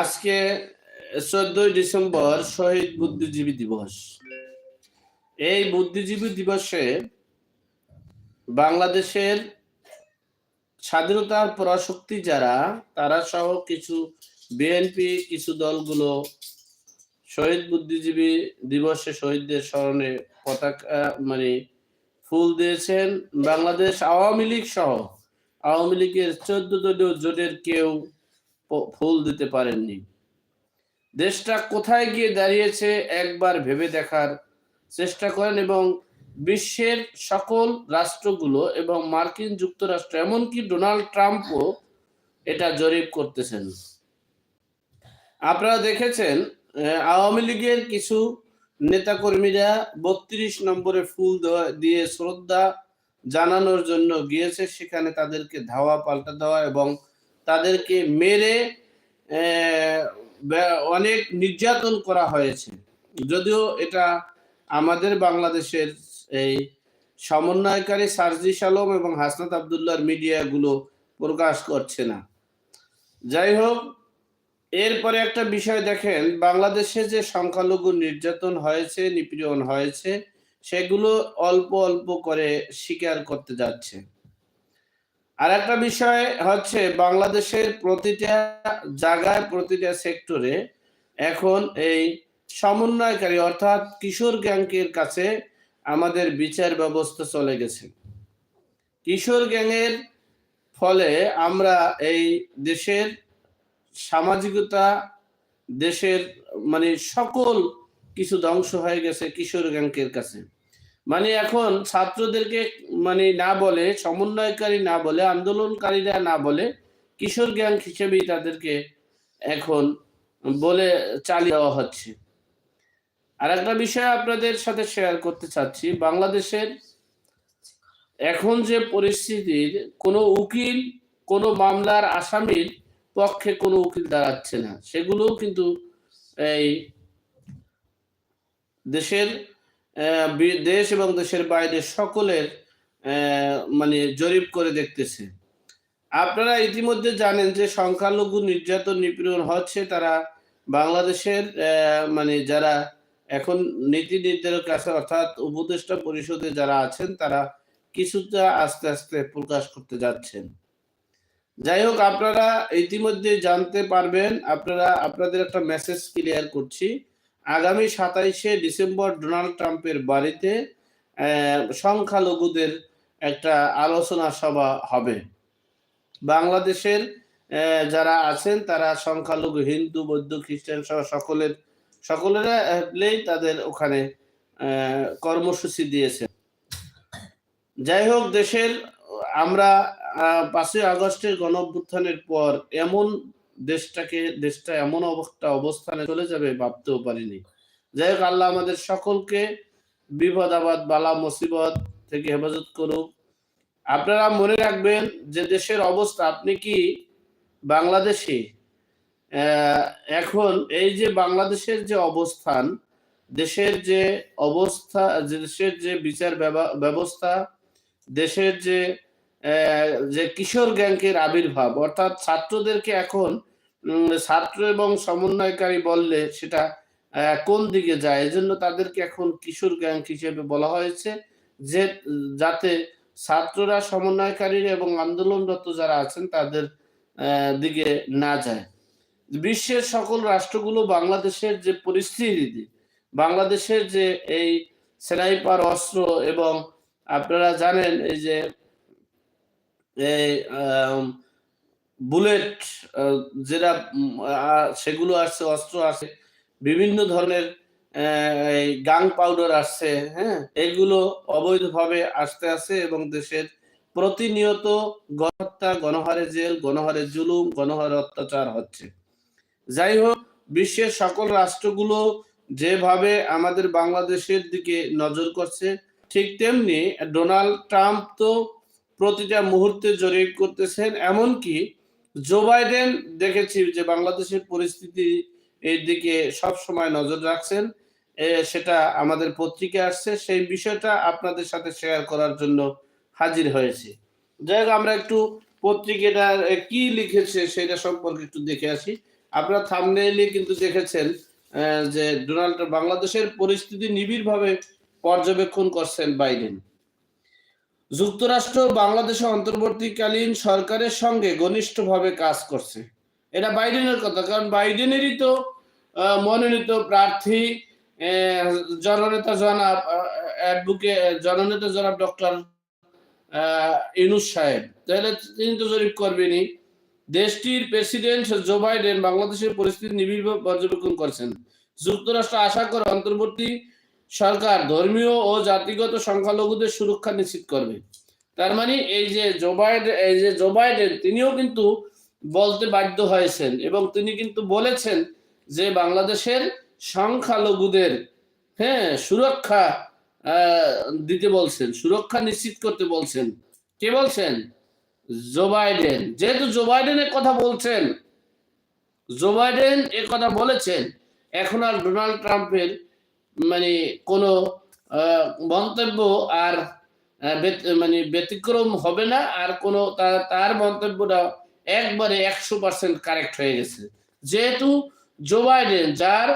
আজকে চোদ্দই ডিসেম্বর শহীদ বুদ্ধিজীবী দিবস। এই বুদ্ধিজীবী দিবসে বাংলাদেশের স্বাধীনতার পরাশক্তি যারা, তারা সহ কিছু বিএনপি কিছু দলগুলো শহীদ বুদ্ধিজীবী দিবসে শহীদদের স্মরণে পতাকা মানে ফুল দিয়েছেন। বাংলাদেশ আওয়ামী লীগ সহ আওয়ামী লীগের চোদ্দ দলীয় জোটের কেউ ফুল দিতে পারেননি। দেশটা কোথায় গিয়ে দাঁড়িয়েছে একবার ভেবে দেখার চেষ্টা করেন এবং বিশ্বের সকল রাষ্ট্রগুলো এবং মার্কিন যুক্তরাষ্ট্র, এমনকি ডোনাল্ড ট্রাম্পও এটা জরিপ করতেছেন। আপনারা দেখেছেন আওয়ামী লীগের কিছু নেতাকর্মীরা বত্রিশ নম্বরে ফুল দিয়ে শ্রদ্ধা জানানোর জন্য গিয়েছে, সেখানে তাদেরকে ধাওয়া, পাল্টা দেওয়া এবং তাদেরকে মেরে অনেক নির্যাতন করা হয়েছে। যদিও এটা আমাদের বাংলাদেশের এই সমন্বয়কারী সার্জিস আলম এবং হাসনাত আবদুল্লাহর মিডিয়াগুলো প্রকাশ করছে না। যাই হোক, এরপরে একটা বিষয় দেখেন, বাংলাদেশে যে সংখ্যালঘু নির্যাতন হয়েছে, নিপীড়ন হয়েছে, সেগুলো অল্প অল্প করে স্বীকার করতে যাচ্ছে। আর একটা বিষয় হচ্ছে বাংলাদেশের প্রতিটা জায়গায়, প্রতিটা সেক্টরে এখন এই সমন্বয়কারী অর্থাৎ কিশোর গ্যাংকের কাছে আমাদের বিচার ব্যবস্থা চলে গেছে। কিশোর গ্যাংয়ের ফলে আমরা এই দেশের সামাজিকতা, দেশের মানে সকল কিছু ধ্বংস হয়ে গেছে কিশোর গ্যাংকের কাছে। মানে এখন ছাত্রদেরকে মানে না বলে, সমন্বয়কারী না বলে, আন্দোলনকারীরা না বলে, কিশোর গ্যাং হিসেবেই তাদেরকে এখন বলে চালিয়ে দেওয়া হচ্ছে। আর একটা বিষয় আপনাদের সাথে শেয়ার করতে চাচ্ছি। বাংলাদেশের এখন যে পরিস্থিতির, কোনো উকিল, কোনো মামলার আসামির পক্ষে কোনো উকিল দাঁড়াচ্ছে না। সেগুলোও কিন্তু এই দেশের দেশ এবং দেশের বাইরে সকলের মানে জরিপ করে দেখতেছে। আপনারা ইতিমধ্যে জানেন যে সংখ্যালঘু নির্যাতন নিপীড়ন হচ্ছে তারা বাংলাদেশের মানে যারা এখন নীতি নির্ধারক আছে, অর্থাৎ উপদেষ্টা পরিষদে যারা আছেন, তারা কিছুটা আস্তে আস্তে প্রকাশ করতে যাচ্ছেন। যাই হোক, আপনারা ইতিমধ্যে জানতে পারবেন, আপনারা, আপনাদের একটা মেসেজ ক্লিয়ার করছি। আগামী সাতাইশে ডিসেম্বর ডোনাল্ড ট্রাম্পের বাড়িতে সংখ্যালঘুদের একটা আলোচনা সভা হবে। বাংলাদেশের যারা আছেন তারা সংখ্যালঘু, হিন্দু, বৌদ্ধ, খ্রিস্টান সহ সকলের, সকলেরা তাদের ওখানে কর্মসূচি দিয়েছে যাই হোক, দেশের আমরা পাঁচই আগস্টের গণ পর এমন দেশটাকে, দেশটা এমন একটা অবস্থানে চলে যাবে, ভাবতেও পারিনি। যাই হোক, আল্লাহ আমাদের সকলকে বিপদ আবাদ বালা, মুসিবত থেকে হেফাজত করুক। আপনারা মনে রাখবেন যে দেশের অবস্থা, আপনি কি বাংলাদেশে? এখন এই যে বাংলাদেশের যে অবস্থান, দেশের যে অবস্থা, দেশের যে বিচার ব্যব- ব্যবস্থা, দেশের যে যে কিশোর গ্যাংকের আবির্ভাব, অর্থাৎ ছাত্রদেরকে এখন ছাত্র এবং সমন্বয়কারী বললে সেটা কোন দিকে যায়? এজন্য তাদেরকে এখন কিশোর গ্যাং হিসেবে বলা হয়েছে যে, যাতে ছাত্ররা, সমন্বয়কারীরা এবং আন্দোলনরত যারা আছেন তাদের দিকে না যায়। বিশ্বের সকল রাষ্ট্রগুলো বাংলাদেশের যে পরিস্থিতি, বাংলাদেশের যে এই স্নাইপার অস্ত্র এবং আপনারা জানেন এই যে বুলেট যেটা সেগুলো আসছে, অস্ত্র আছে বিভিন্ন ধরনের গাং পাউডার আসছে হ্যাঁ? এগুলো অবৈধভাবে আসতে আছে এবং দেশের প্রতিনিয়ত গণহত্যা, গণহারে জেল, গণহারে জুলুম, গণহারে অত্যাচার হচ্ছে। যাই হোক, বিশ্বের সকল রাষ্ট্রগুলো যেভাবে আমাদের বাংলাদেশের দিকে নজর করছে, ঠিক তেমনি ডোনাল্ড ট্রাম্প তো প্রতিটা মুহূর্তে জরিপ করতেছেন, এমনকি জো বাইডেন দেখেছি যে বাংলাদেশের পরিস্থিতি এর দিকে সব সময় নজর রাখছেন। সেটা আমাদের পত্রিকা আসছে। সেই বিষয়টা আপনাদের সাথে শেয়ার করার জন্য হাজির হয়েছি। যাই হোক আমরা একটু পত্রিকাটার এ, কি লিখেছে সেটা সম্পর্কে একটু দেখে আসি। আপনারা থামনেইলে কিন্তু দেখেছেন যে ডোনাল্ড বাংলাদেশের পরিস্থিতি নিবিড়ভাবে পর্যবেক্ষণ করছেন বাইডেন যুক্তরাষ্ট্র বাংলাদেশে অন্তর্বর্তীকালীন সরকারের সঙ্গে ঘনিষ্ঠভাবে কাজ করছে। এটা বাইডেনের কথা, কারণ বাইডেনেরই তো মনোনীত প্রার্থী জননেতা জনাব অ্যাডভোকেট জননেতা জনাব ডক্টর ইনুস সাহেব। তাহলে তিনি তো জরিপ করবেনই। দেশটির প্রেসিডেন্ট জো বাইডেন বাংলাদেশের পরিস্থিতি নিবিড়ভাবে পর্যবেক্ষণ করছেন। যুক্তরাষ্ট্র আশা করে অন্তর্বর্তী সরকার ধর্মীয় ও জাতিগত সংখ্যালঘুদের সুরক্ষা নিশ্চিত করবে। তার মানে এই যে জো বাইডেন এই যে জো বাইডেন, তিনিও কিন্তু বলতে বাধ্য হয়েছেন এবং তিনি কিন্তু বলেছেন যে বাংলাদেশের সংখ্যালঘুদের হ্যাঁ সুরক্ষা দিতে বলছেন, সুরক্ষা নিশ্চিত করতে বলছেন। কে বলছেন? Joe Biden. যেহেতু জো বাইডেনের কথা বলছেন, জো বাইডেন এ কথা বলেছেন, এখন আর ডোনাল্ড ট্রাম্পের মানে কোনো মন্তব্য আর মানে ব্যতিক্রম হবে না আর কোনো তার মন্তব্যটা একবারে একশো পার্সেন্ট কারেক্ট হয়ে গেছে। যেহেতু জো বাইডেন যার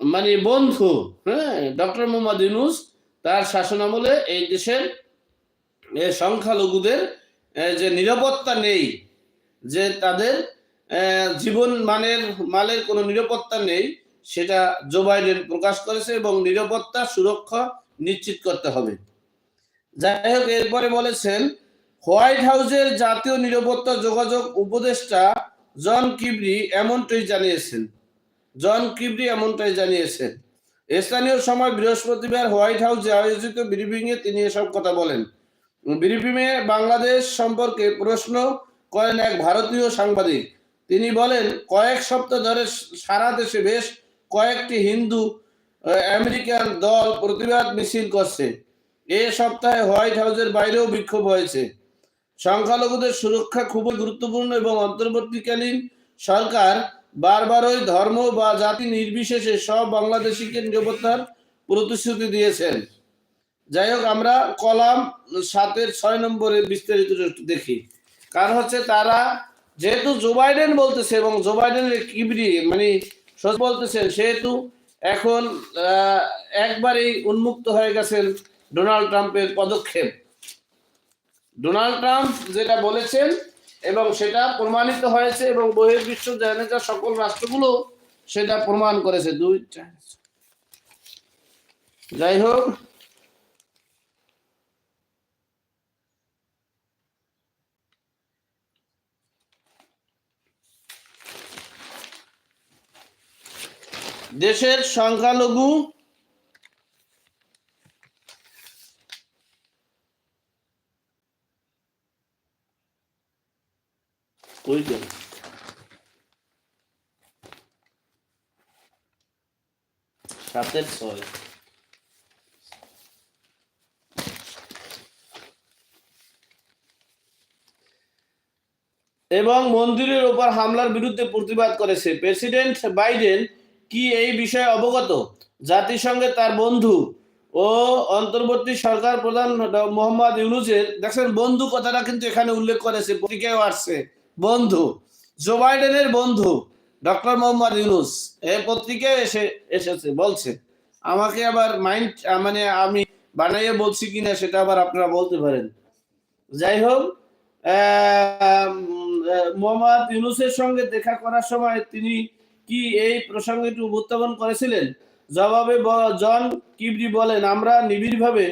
মানে বন্ধু হ্যাঁ ডক্টর মোহাম্মদ ইউনুস তার শাসনামলে এই দেশের সংখ্যালঘুদের যে নিরাপত্তা নেই, যে তাদের জীবন মানের, মালের কোনো নিরাপত্তা নেই সেটা জো বাইডেন প্রকাশ করেছে এবং নিরাপত্তা সুরক্ষা নিশ্চিত করতে হবে। যাই হোক, এরপরে বলেছেন, হোয়াইট হাউসের জাতীয় নিরাপত্তা যোগাযোগ উপদেষ্টা জন কিবরি এমনটাই জানিয়েছেন। জন কিবরি এমনটাই জানিয়েছেন। স্থানীয় সময় বৃহস্পতিবার হোয়াইট হাউসে আয়োজিত ব্রিফিং এ তিনি এসব কথা বলেন। ব্রিফিংয়ে বাংলাদেশ সম্পর্কে প্রশ্ন করেন এক ভারতীয় সাংবাদিক। তিনি বলেন, কয়েক সপ্তাহ ধরে সারা দেশে বেশ কয়েকটি হিন্দু আমেরিকান দল প্রতিবাদ মিছিল করছে। এ সপ্তাহে হোয়াইট হাউসের বাইরেও বিক্ষোভ হয়েছে। সংখ্যালঘুদের সুরক্ষা খুবই গুরুত্বপূর্ণ এবং অন্তর্বর্তীকালীন সরকার বারবারই ধর্ম বা জাতি নির্বিশেষে সব বাংলাদেশিকে নিরাপত্তার প্রতিশ্রুতি দিয়েছেন। যাই হোক, আমরা কলাম সাতের ছয় নম্বরে বিস্তারিত দেখি। কারণ হচ্ছে তারা, যেহেতু জো বাইডেন বলতেছে এবং জো বাইডেনের কিবরি মানে বলতেছেন, সেহেতু এখন একবারই উন্মুক্ত হয়ে গেছেন ডোনাল্ড ট্রাম্পের পদক্ষেপ। ডোনাল্ড ট্রাম্প যেটা বলেছেন এবং সেটা প্রমাণিত হয়েছে এবং বহির্বিশ্ব জানেজা সকল রাষ্ট্রগুলো সেটা প্রমাণ করেছে। দুই যাই হোক দেশের সংখ্যালঘু সাতের ছয়। এবং মন্দিরের উপর হামলার বিরুদ্ধে প্রতিবাদ করেছে প্রেসিডেন্ট বাইডেন। কি এই বিষয়ে অবগত? জাতিসংঘে তার বন্ধু ও অন্তর্বর্তী সরকার প্রধান মোহাম্মদ ইউনুসের, দেখছেন, বন্ধু কথাটা কিন্তু এখানে উল্লেখ করেছে পত্রিকায় আসছে। বন্ধু, জো বাইডেনের বন্ধু ডক্টর মোহাম্মদ ইউনুস এই পত্রিকায় এসে, এসেছে, বলছে। আমাকে আবার মাইন্ড মানে আমি বানাইয়ে বলছি কিনা সেটা আবার আপনারা বলতে পারেন। যাই হোক মোহাম্মদ ইউনুসের সঙ্গে দেখা করার সময় তিনি কি এই প্রসঙ্গটি উপস্থাপন করেছিলেন? জবাবে জন কিবরি বলেন, আমরা নিবিড়ভাবে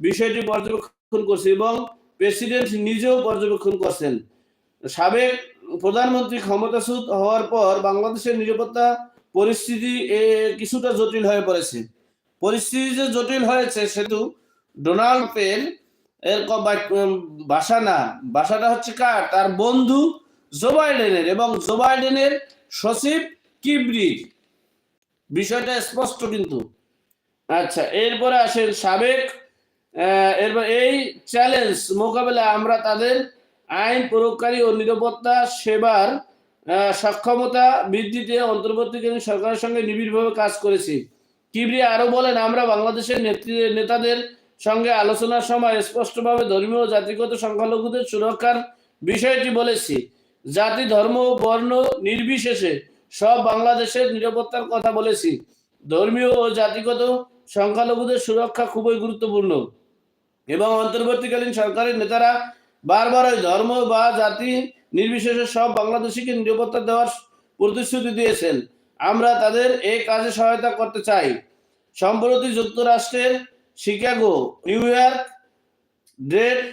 বিষয়টি পর্যবেক্ষণ করছি এবং প্রেসিডেন্ট নিজেও পর্যবেক্ষণ করছেন। সাবেক প্রধানমন্ত্রী ক্ষমতাচ্যুত হওয়ার পর বাংলাদেশের নিরাপত্তা পরিস্থিতি কিছুটা জটিল হয়ে পড়েছে। পরিস্থিতি যে জটিল হয়েছে সেহেতু ডোনাল্ড ট্রাম্পের এর বাসা না। বাসাটা হচ্ছে কার? তার বন্ধু জো বাইডেনের এবং জো বাইডেনের সচিব কিবরির বিষয়টা স্পষ্ট কিন্তু। আচ্ছা এরপরে আসেন সাবেক এরপর এই চ্যালেঞ্জ মোকাবেলায় আমরা তাদের আইন প্রয়োগকারী ও নিরাপত্তা সেবার সক্ষমতা বৃদ্ধিতে অন্তর্বর্তীকালীন সরকারের সঙ্গে নিবিড়ভাবে কাজ করেছি। কিবরি আরও বলেন, আমরা বাংলাদেশের নেতৃ- নেতাদের সঙ্গে আলোচনার সময় স্পষ্টভাবে ধর্মীয় জাতিগত সংখ্যালঘুদের সুরক্ষার বিষয়টি বলেছি। জাতি, ধর্ম বর্ণ নির্বিশেষে সব বাংলাদেশের নিরাপত্তার কথা বলেছি। ধর্মীয় ও জাতিগত সংখ্যালঘুদের সুরক্ষা খুবই গুরুত্বপূর্ণ। এবং অন্তর্বর্তীকালীন সরকারের নেতারা বারবার ওই ধর্ম বা জাতি নির্বিশেষে সব বাংলাদেশিকে নিরাপত্তা দেওয়ার প্রতিশ্রুতি দিয়েছেন। আমরা তাদের এই কাজে সহায়তা করতে চাই। সম্প্রতি যুক্তরাষ্ট্রের শিকাগো, নিউ ইয়র্ক, ডেট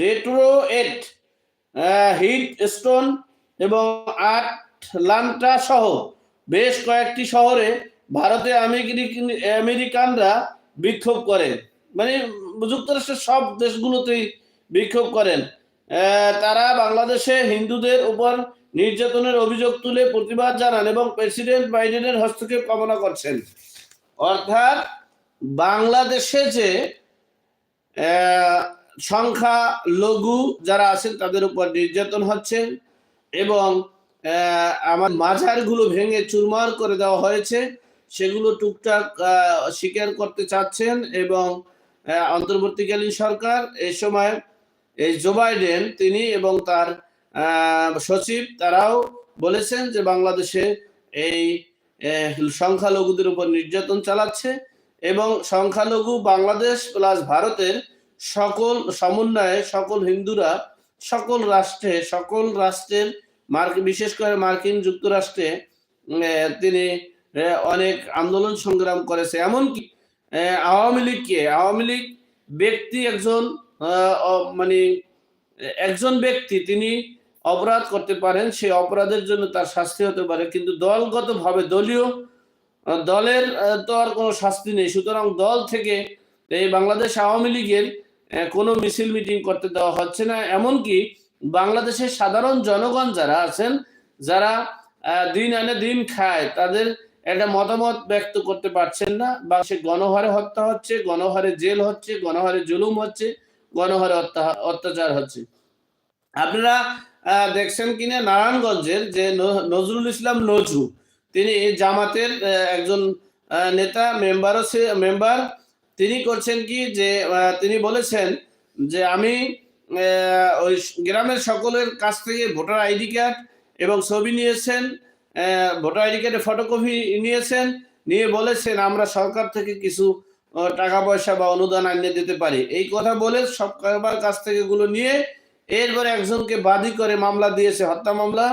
ডেট্রোয়েট হিট স্টোন এবং আটলান্টা সহ বেশ কয়েকটি শহরে ভারতে আমেরিকান আমেরিকানরা বিক্ষোভ করেন। মানে যুক্তরাষ্ট্রের সব দেশগুলোতেই বিক্ষোভ করেন। তারা বাংলাদেশে হিন্দুদের উপর নির্যাতনের অভিযোগ তুলে প্রতিবাদ জানান এবং প্রেসিডেন্ট বাইডেনের হস্তক্ষেপ কামনা করছেন। অর্থাৎ বাংলাদেশে যে সংখ্যা লঘু যারা আছেন তাদের উপর নির্যাতন হচ্ছে। এবং আমার মাজারগুলো ভেঙে চুরমার করে দেওয়া হয়েছে। সেগুলো টুকটাক স্বীকার করতে চাচ্ছেন এবং অন্তর্বর্তীকালীন সরকার এই সময় এই জো বাইডেন, তিনি এবং তার সচিব তারাও বলেছেন যে বাংলাদেশে এই সংখ্যালঘুদের উপর নির্যাতন চালাচ্ছে এবং সংখ্যালঘু বাংলাদেশ প্লাস ভারতের সকল সমন্বয়ে সকল হিন্দুরা, সকল রাষ্ট্রে, সকল রাষ্ট্রের মার্ক বিশেষ করে মার্কিন যুক্তরাষ্ট্রে তিনি অনেক আন্দোলন সংগ্রাম করেছে। এমনকি আওয়ামী লীগকে, আওয়ামী লীগ ব্যক্তি একজন মানে একজন ব্যক্তি তিনি অপরাধ করতে পারেন সেই অপরাধের জন্য তার শাস্তি হতে পারে। কিন্তু দলগতভাবে দলীয় দলের তো আর কোনো শাস্তি নেই। সুতরাং দল থেকে এই বাংলাদেশ আওয়ামী লীগের কোনো মিছিল মিটিং করতে দেওয়া হচ্ছে না। এমনকি বাংলাদেশের সাধারণ জনগণ যারা আছেন, যারা দিন আনে দিন খায়, তাদের একটা মতামত ব্যক্ত করতে পারছেন না। বা সে গণহারে হত্যা হচ্ছে, গণহারে জেল হচ্ছে, গণহারে জুলুম হচ্ছে, গণহারে অত্যা- অত্যাচার হচ্ছে। আপনারা দেখছেন কিনা নারায়ণগঞ্জের যে নজরুল ইসলাম নজরু, তিনি জামাতের একজন নেতা, মেম্বারও সে, মেম্বার। তিনি করছেন কি যে তিনি বলেছেন যে আমি ওই গ্রামের সকলের কাছ থেকে ভোটার আইডি কার্ড এবং ছবি নিয়েছেন ভোটার আইডি কার্ডের ফটোকপি নিয়েছেন, নিয়ে বলেছেন, আমরা সরকার থেকে কিছু টাকা পয়সা বা অনুদান আনিয়ে দিতে পারি। এই কথা বলে সব কারবার কাছ থেকে এগুলো নিয়ে এরপরে একজনকে বাদী করে মামলা দিয়েছে, হত্যা মামলা।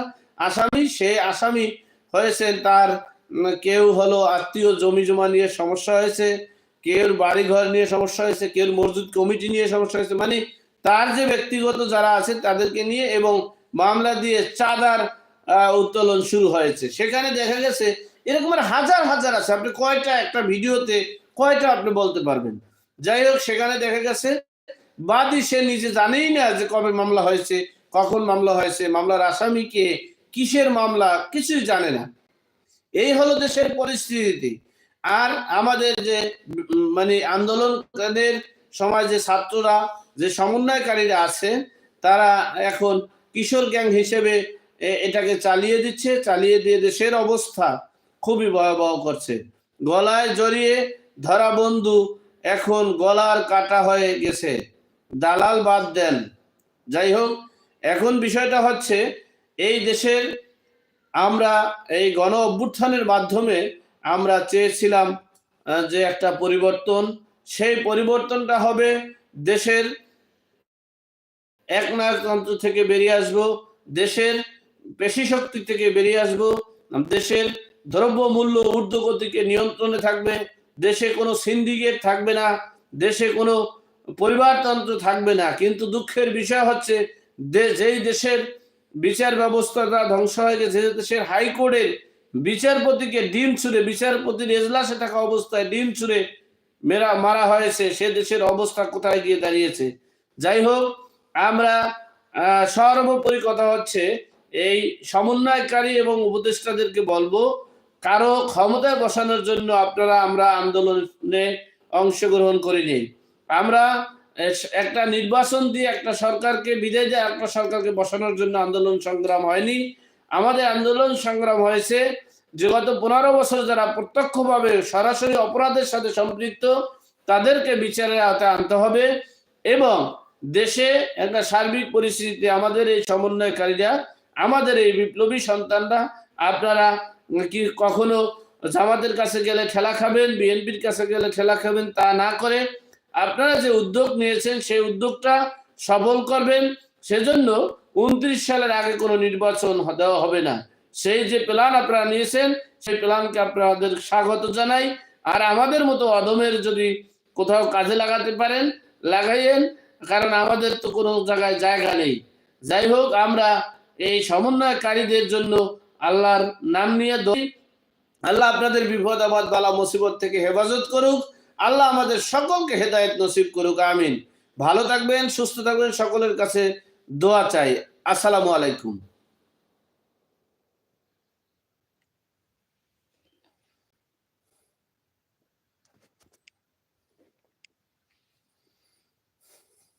আসামি সেই আসামি হয়েছেন, তার কেউ হলো আত্মীয়, জমি জমা নিয়ে সমস্যা হয়েছে কেউ বাড়ি ঘর নিয়ে সমস্যা হয়েছে কেউ মসজিদ কমিটি নিয়ে সমস্যা হয়েছে মানে তার যে ব্যক্তিগত যারা আছে তাদেরকে নিয়ে এবং মামলা দিয়ে চাঁদার উত্তোলন শুরু হয়েছে। সেখানে দেখা গেছে, এরকম হাজার হাজার আছে। আপনি কয়টা একটা ভিডিওতে কয়টা আপনি বলতে পারবেন? যাই হোক, সেখানে দেখা গেছে, বাদী সে নিজে জানেই না যে কবে মামলা হয়েছে, কখন মামলা হয়েছে, মামলার আসামি কে, কিসের মামলা, কিছুই জানে না। এই হলো দেশের পরিস্থিতি আর আমাদের যে মানে আন্দোলনকারীদের সময় যে ছাত্ররা যে সমন্বয়কারীরা আছে, তারা এখন কিশোর গ্যাং হিসেবে এটাকে চালিয়ে দিচ্ছে, চালিয়ে দিয়ে দেশের অবস্থা খুবই ভয়াবহ করছে। গলায় জড়িয়ে ধরা বন্ধু এখন গলার কাটা হয়ে গেছে। দালাল বাদ দেন। যাই হোক, এখন বিষয়টা হচ্ছে, এই দেশের আমরা এই গণ অভ্যুত্থানের মাধ্যমে আমরা চেয়েছিলাম যে একটা পরিবর্তন। সেই পরিবর্তনটা হবে দেশের একনায়কতন্ত্র থেকে বেরিয়ে আসব, দেশের পেশি শক্তি থেকে বেরিয়ে আসব, দেশের দ্রব্য মূল্য ঊর্ধ্বগতিকে নিয়ন্ত্রণে থাকবে, দেশে কোনো সিন্ডিকেট থাকবে না, দেশে কোনো পরিবারতন্ত্র থাকবে না। কিন্তু দুঃখের বিষয় হচ্ছে যেই দেশের বিচার ব্যবস্থাটা ধ্বংস হয়ে গেছে, যে দেশের হাইকোর্টের বিচারপতিকে ডিম ছুঁড়ে, বিচারপতির এজলাসে থাকা অবস্থায় ডিম ছুঁড়ে মেরা, মারা হয়েছে, সে দেশের অবস্থা কোথায় গিয়ে দাঁড়িয়েছে? যাই হোক আমরা সর্বোপরি কথা হচ্ছে এই সমন্বয়কারী এবং উপদেষ্টাদেরকে বলব, কারও ক্ষমতায় বসানোর জন্য আপনারা আমরা আন্দোলনে অংশগ্রহণ করিনি। আমরা একটা নির্বাচন দিয়ে একটা সরকারকে বিদায় দিয়ে, একটা সরকারকে বসানোর জন্য আন্দোলন সংগ্রাম হয়নি। আমাদের আন্দোলন সংগ্রাম হয়েছে যে গত পনেরো বছর যারা প্রত্যক্ষভাবে সরাসরি অপরাধের সাথে সম্পৃক্ত, তাদেরকে বিচারের আওতায় আনতে হবে এবং দেশে একটা সার্বিক পরিস্থিতিতে আমাদের এই সমন্বয়কারীরা, আমাদের এই বিপ্লবী সন্তানরা, আপনারা কি কখনো জামাতের কাছে গেলে ঠেলা খাবেন, বিএনপির কাছে গেলে ঠেলা খাবেন তা না করে আপনারা যে উদ্যোগ নিয়েছেন, সেই উদ্যোগটা সফল করবেন। সেজন্য উনত্রিশ সালের আগে কোনো নির্বাচন দেওয়া হবে না। সেই যে প্ল্যান আপনারা নিয়েছেন, সেই প্ল্যানকে আপনাদের স্বাগত জানাই। আর আমাদের মতো অদমের যদি কোথাও কাজে লাগাতে পারেন, লাগাইয়েন কারণ আমাদের তো কোনো জায়গায় জায়গা নেই। যাই হোক, আমরা এই সমন্বয়কারীদের জন্য আল্লাহর নাম নিয়ে দই আল্লাহ আপনাদের বিপদ আবাদ বালা, মুসিবত থেকে হেফাজত করুক। আল্লাহ আমাদের সকলকে হেদায়ত নসিব করুক। আমিন। ভালো থাকবেন, সুস্থ থাকবেন, সকলের কাছে দোয়া চাই। আসসালামু আলাইকুম।